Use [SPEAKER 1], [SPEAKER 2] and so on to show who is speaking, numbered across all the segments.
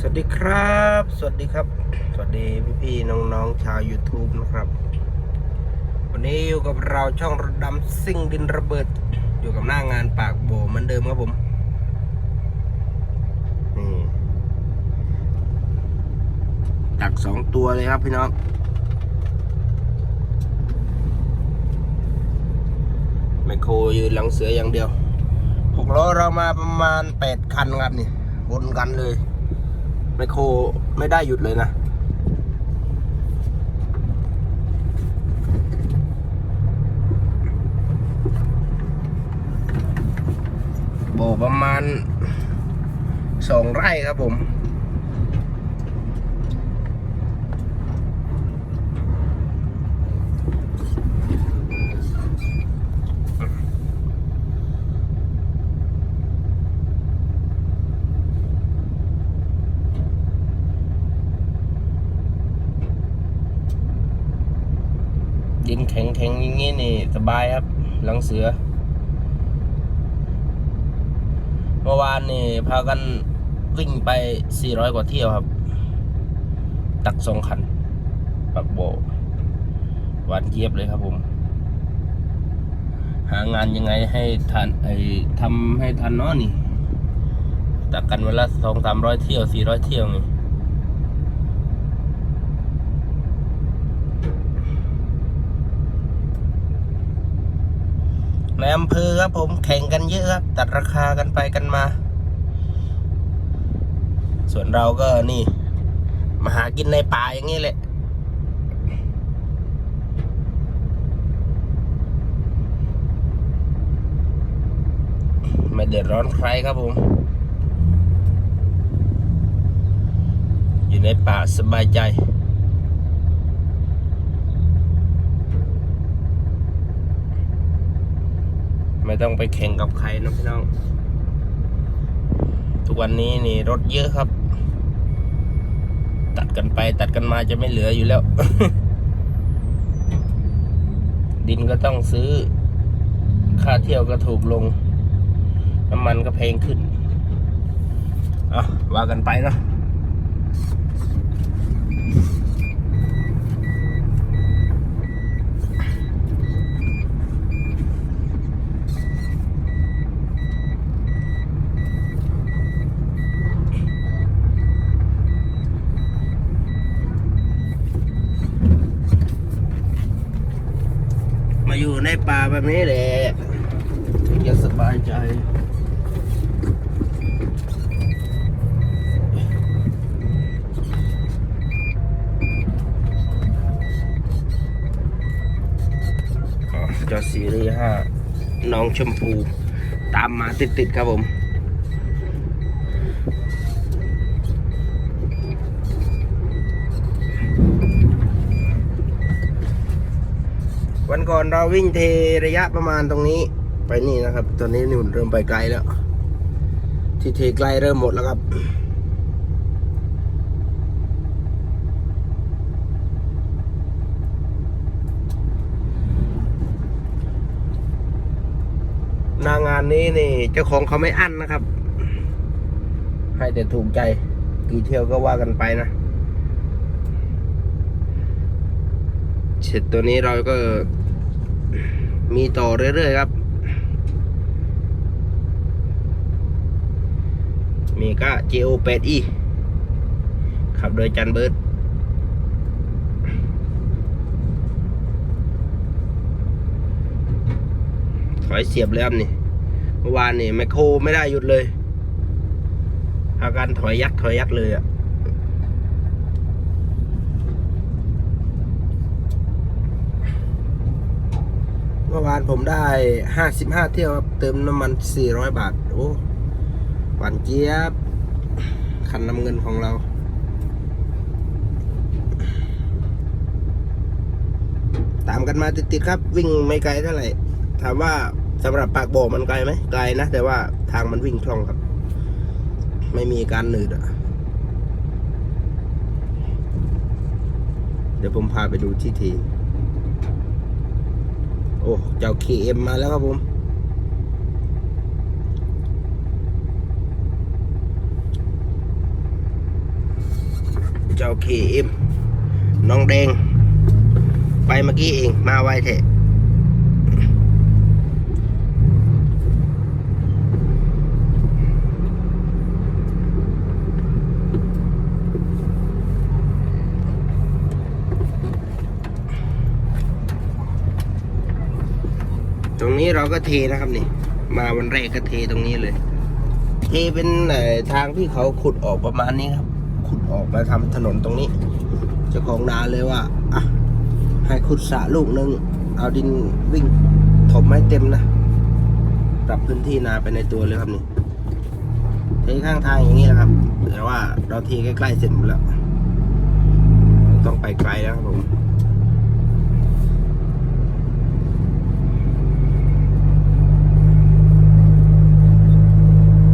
[SPEAKER 1] สวัสดีครับ สวัสดีครับ สวัสดีพี่พี่น้องๆชาว YouTube นะครับ วันนี้อยู่กับเราช่องรถดำซิ่งดินระเบิด อยู่กับหน้างานปากโบเหมือนเดิมครับผมนี่ตักสองตัวเลยครับพี่น้องไมโครยืนหลังเสืออย่างเดียวหกล้อเรามาประมาณแปดคันครับนี่วนกันเลย ไมโครไม่ได้หยุดเลยนะโบประมาณสองไร่ครับผม ดินแข็งแข็งๆอย่างงี้ นี่สบายครับ หลังเสือ เมื่อวานนี่พากันวิ่งไป 400 กว่าเที่ยวครับ ตักสองคัน ปักโบหวานเจี๊ยบเลยครับผม หางานยังไงให้ทันไอ้ทำให้ทันเนาะนี่ ตักกันวันละสองสามร้อยเที่ยวสี่ร้อยเที่ยวนี่ ในอำเภอครับผมแข่งกันเยอะครับ ตัดราคากันไปกันมา ส่วนเราก็นี่ มาหากินในป่าอย่างนี้แหละไม่เดือดร้อนใครครับผม อยู่ในป่าสบายใจ ต้องไปแข่งกับใครนะพี่น้อง ทุกวันนี้นี่รถเยอะครับ ตัดกันไปตัดกันมาจะไม่เหลืออยู่แล้ว ดินก็ต้องซื้อ ค่าเที่ยวก็ถูกลง น้ำมันก็แพงขึ้นอะว่ากันไปเนาะ มาอยู่ในป่า แบบนี้แหละถึงจะสบายใจจอซีรีส์ห้าน้องชมพู ตามมาติดๆครับผม วันก่อนเราวิ่งเทระยะประมาณตรงนี้ ไปนี่นะครับ ตอนนี้นี่เริ่มไปไกลแล้ว ที่เทไกลเริ่มหมดแล้วครับหนางานนี้นี่เจ้าของเขาไม่อั้นนะครับ ให้แต่ถูกใจ กี่เที่ยวก็ว่ากันไปนะเสร็จตัวนี้เราก็ มีต่อเรื่อยๆครับ มีก็ GO 8 E ขับโดยจันเบิร์ดถอยเสียบแล้วนี่เมื่อวานนี่ไมโครไม่ได้หยุดเลยอาการถอยยัดถอยยัดเลยอะ เมื่อวานผมได้ห้าสิบห้าเที่ยวเติมน้ำมันสี่ร้อยบาท โอ้หวานเจี๊ยบ คันน้ำเงินของเรา ตามกันมาติดๆครับ วิ่งไม่ไกลเท่าไหร่ ถามว่าสำหรับปากบ่อมันไกลไหมไกลนะ แต่ว่าทางมันวิ่งคล่องครับ ไม่มีการหนืดอะ เดี๋ยวผมพาไปดูที่ที โอ้เจ้า KM มมาแล้วครับผม เจ้าเคเอ็มน้องแดง ไปเมื่อกี้เองมาไวเถอะ ตรงนี้เราก็เทนะครับนี่ มาวันแรกก็เทตรงนี้เลย เทเป็นทางที่เขาขุดออกประมาณนี้ครับ ขุดออกมาทำถนนตรงนี้เจ้าของนาเลยว่าอะให้ขุดสระลูกหนึ่งเอาดินวิ่งถมให้เต็มนะปรับพื้นที่นาไปในตัวเลยครับนี่เทข้างทางอย่างนี้แหละครับแต่ว่าเราเทใกล้ๆเสร็จหมดแล้ว ต้องไปไกลแล้วครับผม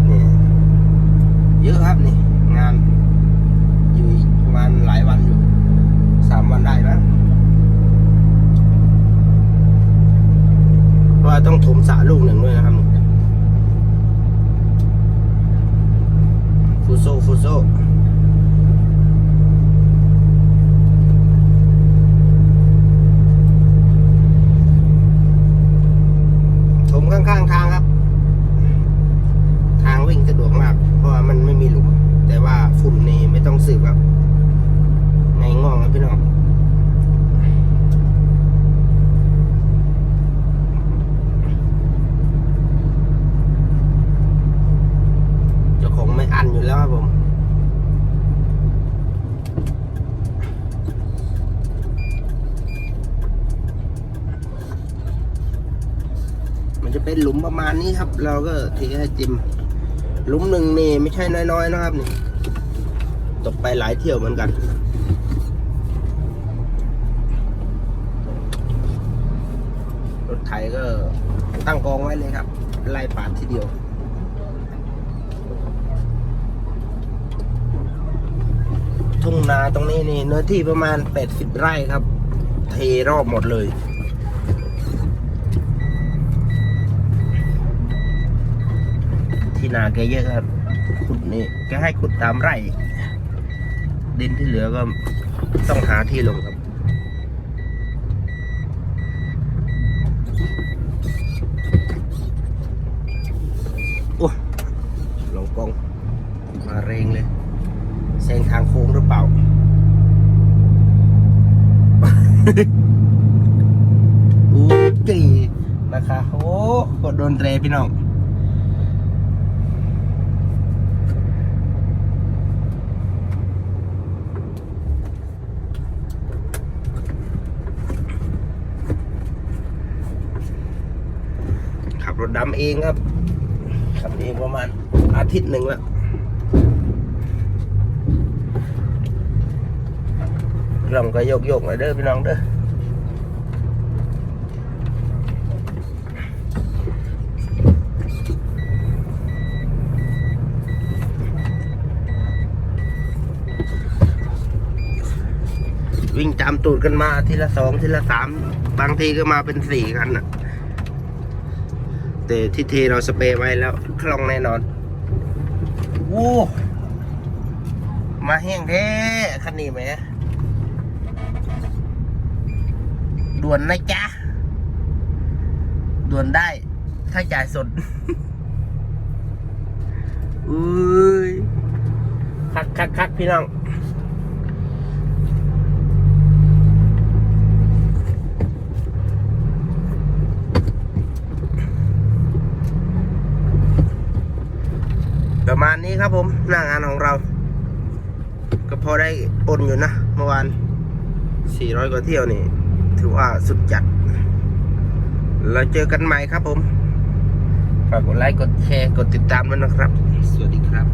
[SPEAKER 1] นี่เยอะครับนี่ งาน อยู่อีกประมาณหลายวันอยู่สามวันได้มั้งเพราะว่าต้องถมสระลูกหนึ่งด้วยนะครับ ฟูโซฟูโซถมข้างๆทางครับ ทางวิ่งสะดวกมาก เพราะว่ามันไม่มีหลุม แต่ว่าฝุ่นนี่ไม่ต้องสืบครับไงง่องครับพี่น้องเจ้าของไม่อันอยู่แล้วครับผม มันจะ เป็นหลุมประมาณนี้ครับ เราก็เทให้จิมหลุมหนึ่งนี่ไม่ใช่น้อยๆนะครับนี่ตกไปหลายเที่ยวเหมือนกันรถไถก็ตั้งกองไว้เลยครับ ไล่ปาดทีเดียวทุ่งนาตรงนี้นี่เนื้อที่ประมาณ 80 ไร่ครับ เทรอบหมดเลย ที่นาแกเยอะครับขุดนี่แกให้ขุดตามไร่ ดินที่เหลือก็ต้องหาที่ลงครับโอ้ลงกองมาเร่งเลยแซงทางโค้งหรือเปล่า อู้จีนะคะโอ้กดโดนเตรพี่น้อง ขับรถดำเองครับขับเองประมาณอาทิตย์หนึ่งแล้วลองก็โยกโยกๆหน่อยเด้อพี่น้องเด้อวิ่งตามตูดกันมาทีละสองทีละสามบางทีก็มาเป็นสี่คันอะ แต่ที่เทเราสเปรย์ไว้แล้วคล่องแน่นอนโอ้มาแห้งแท้คันนี้ไหมด่วนนะจ๊ะด่วนได้ ถ้าจ่ายสดอุ้ยคักคักคักพี่น้อง ประมาณนี้ครับผมหน้างานของเรา ก็พอได้ปนอยู่นะ เมื่อวาน 400 กว่าเที่ยวนี่ ถือว่าสุดจัด เราเจอกันใหม่ครับผม ฝากกดไลค์ กดแชร์ กดติดตามด้วยนะครับ สวัสดีครับ